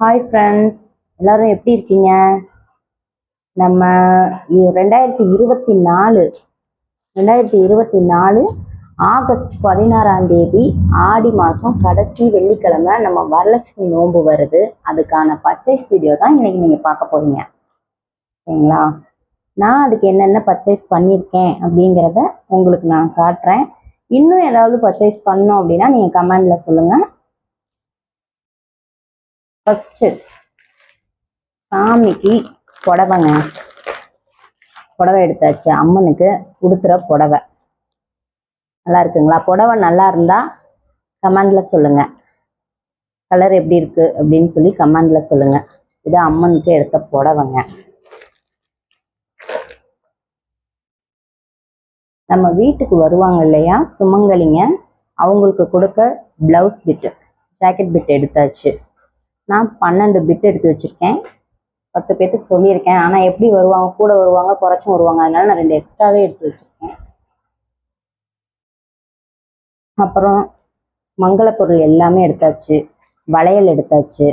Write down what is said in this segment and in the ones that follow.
Hi friends எல்லோரும் எப்படி இருக்கீங்க? நம்ம ரெண்டாயிரத்தி இருபத்தி நாலு ரெண்டாயிரத்தி இருபத்தி நாலு ஆகஸ்ட் பதினாறாம் தேதி ஆடி மாதம் கடைசி வெள்ளிக்கிழமை நம்ம வரலட்சுமி நோன்பு வருது. அதுக்கான பர்ச்சேஸ் வீடியோ தான் இன்றைக்கி நீங்கள் பார்க்க போகிறீங்க சரிங்களா? நான் அதுக்கு என்னென்ன பர்ச்சேஸ் பண்ணியிருக்கேன் அப்படிங்கிறத உங்களுக்கு நான் காட்டுறேன். இன்னும் ஏதாவது பர்ச்சேஸ் பண்ணோம் அப்படின்னா நீங்கள் கமெண்டில் சொல்லுங்கள் ஃபஸ்ட்டு சாமிக்கு புடவைங்க. புடவை எடுத்தாச்சு. அம்மனுக்கு உடுத்துற புடவை. நல்லா இருக்குங்களா? புடவை நல்லா இருந்தால் கமெண்ட்ல சொல்லுங்க. கலர் எப்படி இருக்கு அப்படின்னு சொல்லி கமெண்ட்ல சொல்லுங்க. இது அம்மனுக்கு எடுத்த புடவைங்க. நம்ம வீட்டுக்கு வருவாங்க இல்லையா? சுமங்கலிங்க. அவங்களுக்கு கொடுக்க பிளவுஸ் பிட்டு ஜாக்கெட் பிட் எடுத்தாச்சு. நான் பன்னெண்டு பிட் எடுத்து வச்சிருக்கேன். பத்து பேத்துக்கு சொல்லியிருக்கேன். ஆனால் எப்படி வருவாங்க கூட வருவாங்க குறைச்சும் வருவாங்க அதனால நான் ரெண்டு எக்ஸ்ட்ராவே எடுத்து வச்சுருக்கேன். அப்புறம் மங்கள பொருள் எல்லாமே எடுத்தாச்சு. வளையல் எடுத்தாச்சு.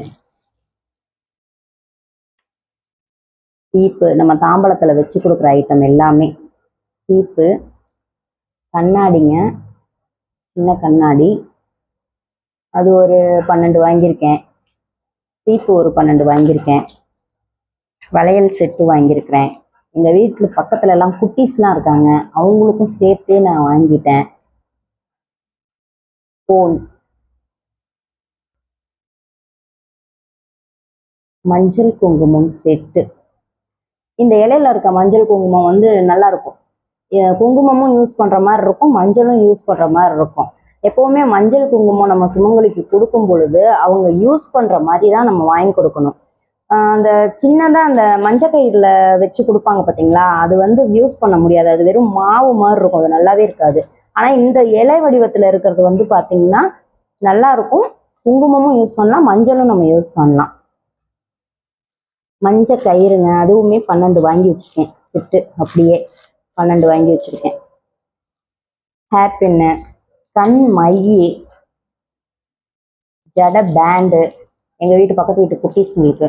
சீப்பு நம்ம தாம்பளத்தில் வச்சு கொடுக்குற ஐட்டம் எல்லாமே. சீப்பு கண்ணாடிங்க சின்ன கண்ணாடி. அது ஒரு பன்னெண்டு வாங்கியிருக்கேன். சீப்பு ஒரு பன்னெண்டு வாங்கியிருக்கேன். வளையல் செட்டு வாங்கியிருக்கிறேன். எங்கள் வீட்டில் பக்கத்துல எல்லாம் குட்டீஸ்லாம் இருக்காங்க. அவங்களுக்கும் சேர்த்தே நான் வாங்கிட்டேன். ஃபோன் மஞ்சள் குங்குமம் செட்டு இந்த இலையில இருக்க மஞ்சள் குங்குமம் வந்து நல்லா இருக்கும். குங்குமமும் யூஸ் பண்ற மாதிரி இருக்கும். மஞ்சளும் யூஸ் பண்ற மாதிரி இருக்கும். எப்போவுமே மஞ்சள் குங்குமம் நம்ம சுமங்கலிக்கு கொடுக்கும் பொழுது அவங்க யூஸ் பண்ணுற மாதிரி தான் நம்ம வாங்கி கொடுக்கணும். அந்த சின்னதாக அந்த மஞ்சள் கயிறில் வச்சு கொடுப்பாங்க பார்த்தீங்களா அது வந்து யூஸ் பண்ண முடியாது. அது வெறும் மாவு மாதிரி இருக்கும். அது நல்லாவே இருக்காது. ஆனால் இந்த இலை வடிவத்தில் இருக்கிறது வந்து பார்த்தீங்கன்னா நல்லா இருக்கும். குங்குமமும் யூஸ் பண்ணலாம். மஞ்சளும் நம்ம யூஸ் பண்ணலாம். மஞ்சள் கயிறுங்க அதுவுமே பன்னெண்டு வாங்கி வச்சுருக்கேன். செட்டு அப்படியே பன்னெண்டு வாங்கி வச்சுருக்கேன். ஹேர் பின்னு கண் மை ஜட பேண்டு. எங்க வீட்டு பக்கத்து வீட்டு குட்டீஸுங்களுக்கு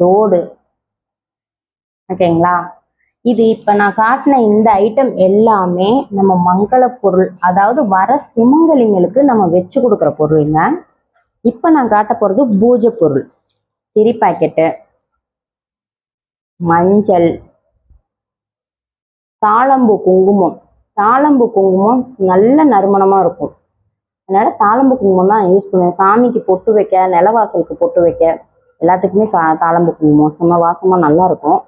தோடு. ஓகேங்களா இது இப்ப நான் காட்டின இந்த ஐட்டம் எல்லாமே நம்ம மங்கள பொருள் அதாவது வர சுமங்கலிங்களுக்கு நம்ம வச்சு கொடுக்குற பொருளுங்க. இப்ப நான் காட்ட போறது பூஜை பொருள். திரி பாக்கெட்டு மஞ்சள் தாளம்பூ குங்குமம். தாளம்பு குங்குமம் நல்ல நறுமணமா இருக்கும். அதனால தாளம்பு குங்குமம் தான் யூஸ் பண்ணுவேன். சாமிக்கு பொட்டு வைக்க நிலவாசலுக்கு பொட்டு வைக்க எல்லாத்துக்குமே கா தாளம்பூ குங்குமம் செம்ம வாசமா நல்லா இருக்கும்.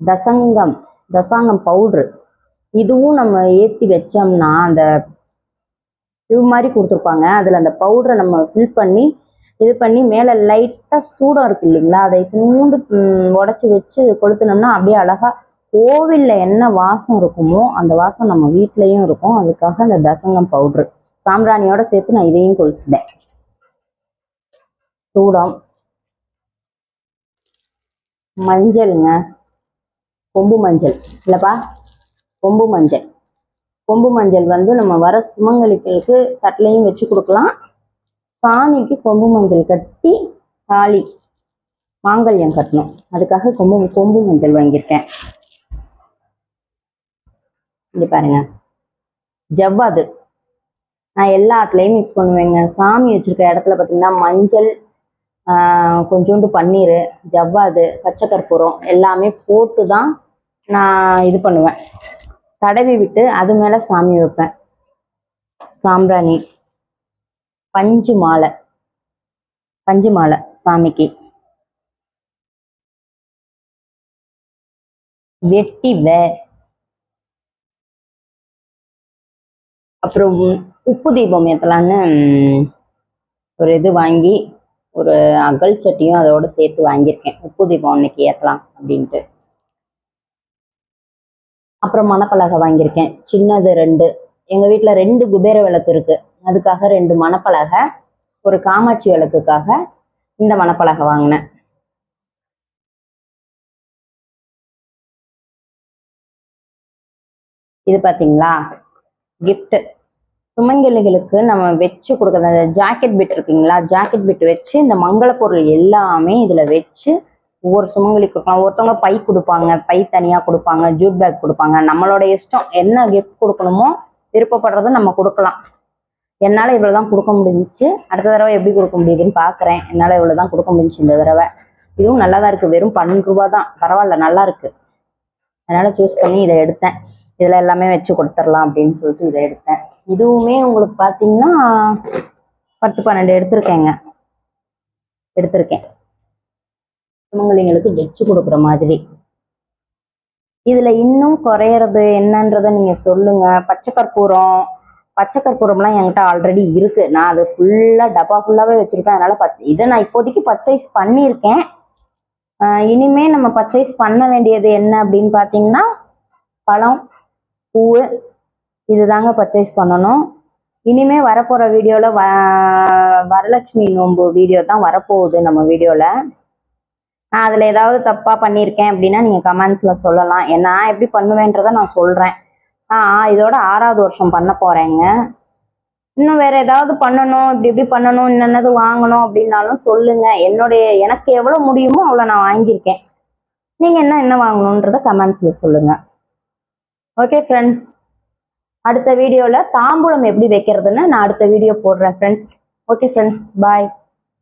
தசங்கம் தசாங்கம் பவுட்ரு இதுவும் நம்ம ஏற்றி வச்சோம்னா அந்த இது மாதிரி கொடுத்துருப்பாங்க. அதில் அந்த பவுடரை நம்ம ஃபில் பண்ணி இது பண்ணி மேலே லைட்டாக சூடம் இருக்கு இல்லைங்களா? அதை நூண்டு உடச்சி வச்சு கொளுத்துனோம்னா அப்படியே அழகா கோவிலில் என்ன வாசம் இருக்குமோ அந்த வாசம் நம்ம வீட்லேயும் இருக்கும். அதுக்காக அந்த தசங்கம் பவுட்ரு சாம்பிராணியோட சேர்த்து நான் இதையும் கொளுத்துட்டேன் சூடம். மஞ்சளுங்க. கொம்பு மஞ்சள். இல்லைப்பா கொம்பு மஞ்சள். கொம்பு மஞ்சள் வந்து நம்ம வர சுமங்கலிகளுக்கு தட்டிலையும் வச்சு கொடுக்கலாம். சாமிக்கு கொம்பு மஞ்சள் கட்டி தாலி மாங்கல்யம் கட்டணும். அதுக்காக கொம்பு கொம்பு மஞ்சள் வாங்கியிருக்கேன். இங்க பாருங்க. ஜவ்வாது. நான் எல்லாத்துலேயும் மிக்ஸ் பண்ணுவேங்க. சாமி வச்சுருக்க இடத்துல பார்த்தீங்கன்னா மஞ்சள் கொஞ்சோண்டு பன்னீர் ஜவ்வாது பச்சை கற்பூரம் எல்லாமே போட்டு தான் நான் இது பண்ணுவேன். தடவி விட்டு அது மேலே சாமி வைப்பேன். சாம்பிராணி. பஞ்சு மாலை. பஞ்சு மாலை சாமிக்கு. வெட்டி வே அப்புறம் உப்பு தீபம் ஏற்றலான்னு ஒரு இது வாங்கி ஒரு அகல் சட்டியும் அதோட சேர்த்து வாங்கியிருக்கேன். உப்பு தீபம் இன்னைக்கு ஏற்றலாம் அப்படின்ட்டு. அப்புறம் மணப்பலகை வாங்கியிருக்கேன். சின்னது ரெண்டு. எங்கள் வீட்டில் ரெண்டு குபேர விளக்கு இருக்குது அதுக்காக ரெண்டு மணப்பலகை ஒரு காமாட்சி விளக்குக்காக இந்த மணப்பலகை வாங்கினேன். இது பார்த்தீங்களா கிஃப்ட் சுமங்கலிகளுக்கு நம்ம வச்சு கொடுக்குறது அந்த ஜாக்கெட் பிட் இருக்குங்களா? ஜாக்கெட் பிட் வச்சு இந்த மங்கள பொருள் எல்லாமே இதில் வச்சு ஒவ்வொரு சுமங்கலி கொடுக்கலாம். ஒருத்தவங்க பை கொடுப்பாங்க பை தனியாக கொடுப்பாங்க ஜூட் பேக் கொடுப்பாங்க. நம்மளோட இஷ்டம் என்ன கிஃப்ட் கொடுக்கணுமோ விருப்பப்படுறதை நம்ம கொடுக்கலாம். என்னால் இவ்வளோ தான் கொடுக்க முடிஞ்சுச்சு. அடுத்த தடவை எப்படி கொடுக்க முடியுதுன்னு பார்க்குறேன் என்னால் இவ்வளோ தான் கொடுக்க முடிஞ்சிச்சு இந்த தடவை. இதுவும் நல்லா தான் இருக்குது வெறும் பன்னெண்டு ரூபா தான் பரவாயில்ல நல்லா இருக்கு. அதனால் சூஸ் பண்ணி இதை எடுத்தேன். இதில் எல்லாமே வச்சு கொடுத்துடலாம் அப்படின்னு சொல்லிட்டு இதை எடுத்தேன். இதுவுமே உங்களுக்கு பார்த்தீங்கன்னா பத்து பன்னெண்டு எடுத்திருக்கேங்க. எடுத்திருக்கேன். சுமங்கலிங்களுக்கு வச்சு கொடுக்குற மாதிரி. இதுல இன்னும் குறையறது என்னன்றதை நீங்க சொல்லுங்க. பச்சை கற்பூரம் பச்சை கற்பூரம்லாம் என்கிட்ட ஆல்ரெடி இருக்கு. நான் அது ஃபுல்லா டப்பா ஃபுல்லாவே வச்சுருப்பேன். அதனால இதை நான் இப்போதைக்கு பர்ச்சேஸ் பண்ணியிருக்கேன். இனிமே நம்ம பர்ச்சேஸ் பண்ண வேண்டியது என்ன அப்படின்னு பார்த்தீங்கன்னா பழம் பூவு இதுதாங்க பர்ச்சேஸ் பண்ணணும். இனிமே வரப்போகிற வீடியோவில் வ வரலட்சுமி நோம்பு வீடியோ தான் வரப்போகுது நம்ம வீடியோவில் நான் அதில் ஏதாவது தப்பாக பண்ணியிருக்கேன் அப்படின்னா நீங்கள் கமெண்ட்ஸில் சொல்லலாம். ஏன்னா நான் எப்படி பண்ணுவேன்றதை நான் சொல்கிறேன் ஆ இதோட ஆறாவது வருஷம் பண்ண போகிறேங்க இன்னும் வேற ஏதாவது பண்ணணும் இப்படி இப்படி பண்ணணும் என்னென்னது வாங்கணும் அப்படின்னாலும் சொல்லுங்க. என்னுடைய எனக்கு எவ்வளோ முடியுமோ அவ்வளோ நான் வாங்கியிருக்கேன். நீங்கள் என்ன என்ன வாங்கணுன்றத கமெண்ட்ஸில் சொல்லுங்கள் ஓகே ஃப்ரெண்ட்ஸ் அடுத்த வீடியோவில் தாம்பூலம் எப்படி வைக்கிறதுன்னு நான் அடுத்த வீடியோ போடுறேன் ஃப்ரெண்ட்ஸ் ஓகே ஃப்ரெண்ட்ஸ் பாய்